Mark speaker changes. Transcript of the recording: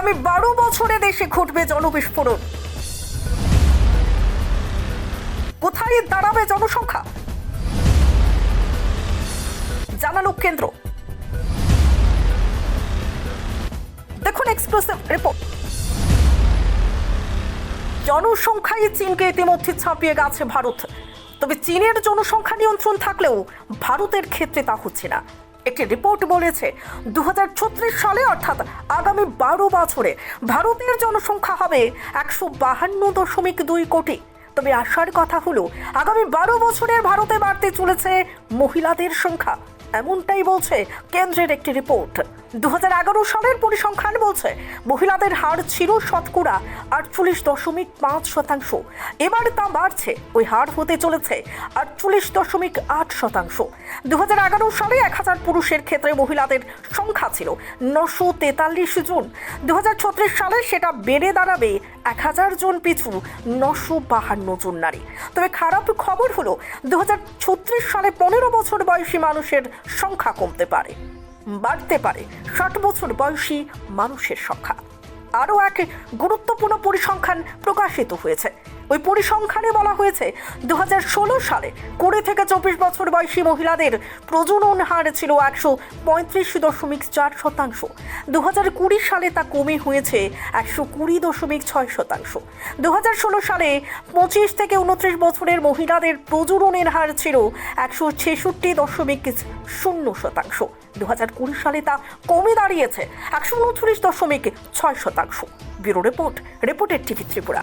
Speaker 1: আগামী বারো বছরে দেশে ঘটবে জনবিস্ফোরণ। কোথায় দাঁড়াবে জনসংখ্যা? জানালো কেন্দ্র। দেখুন এক্সক্লুসিভ রিপোর্ট জনসংখ্যায় চীনকে ইতিমধ্যে ছাপিয়ে গেছে ভারত। তবে চীনের জনসংখ্যা নিয়ন্ত্রণ থাকলেও ভারতের ক্ষেত্রে তা হচ্ছে না। একটি রিপোর্ট বলেছে দু হাজার ছত্রিশ সালে, অর্থাৎ আগামী বারো বছরে ভারতের জনসংখ্যা হবে একশো বাহান্ন দশমিক দুই কোটি। তবে আশার কথা হলো, আগামী বারো বছরে ভারতে বাড়তে চলেছে মহিলাদের সংখ্যা। এমনটাই বলছে কেন্দ্রের একটি রিপোর্ট। দু হাজার এগারো সালের পরিসংখ্যান বলছে, মহিলাদের হার ছিল শতকরা আটচল্লিশ দশমিক পাঁচ শতাংশ। এবার তা বাড়ছে, ওই হার হতে চলেছে আটচল্লিশ দশমিক আট শতাংশ। দু সালে এক হাজার পুরুষের ক্ষেত্রে মহিলাদের সংখ্যা ছিল নশো তেতাল্লিশ জন। দু হাজার ছত্রিশ সালে সেটা বেড়ে দাঁড়াবে এক হাজার জন পিছু নশো বাহান্ন জন নারী। তবে খারাপ খবর হলো দু হাজার ছত্রিশ সালে পনেরো বছর বয়সী মানুষের সংখ্যা কমতে পারে। বাড়তে পারে। ষাট বছর বয়সী মানুষের সংখ্যা। আরও এক গুরুত্বপূর্ণ পরিসংখ্যান প্রকাশিত হয়েছে। ওই পরিসংখ্যানে বলা হয়েছে দু হাজার ষোলো সালে কুড়ি থেকে চব্বিশ বছর বয়সী মহিলাদের প্রজনন হার ছিল একশো পঁয়ত্রিশ দশমিক চার শতাংশ। দু কুড়ি সালে তা কমে হয়েছে একশো কুড়ি দশমিক ছয় শতাংশ। দু হাজার ষোলো সালে পঁচিশ থেকে উনত্রিশ বছরের মহিলাদের প্রজননের হার ছিল একশো ছেষট্টি দশমিক শূন্য শতাংশ। দু কুড়ি সালে তা কমে দাঁড়িয়েছে একশো উনত্রিশ দশমিক ছয় শতাংশ। ব্যুরো রিপোর্ট, রিপোর্টের টিভি ত্রিপুরা।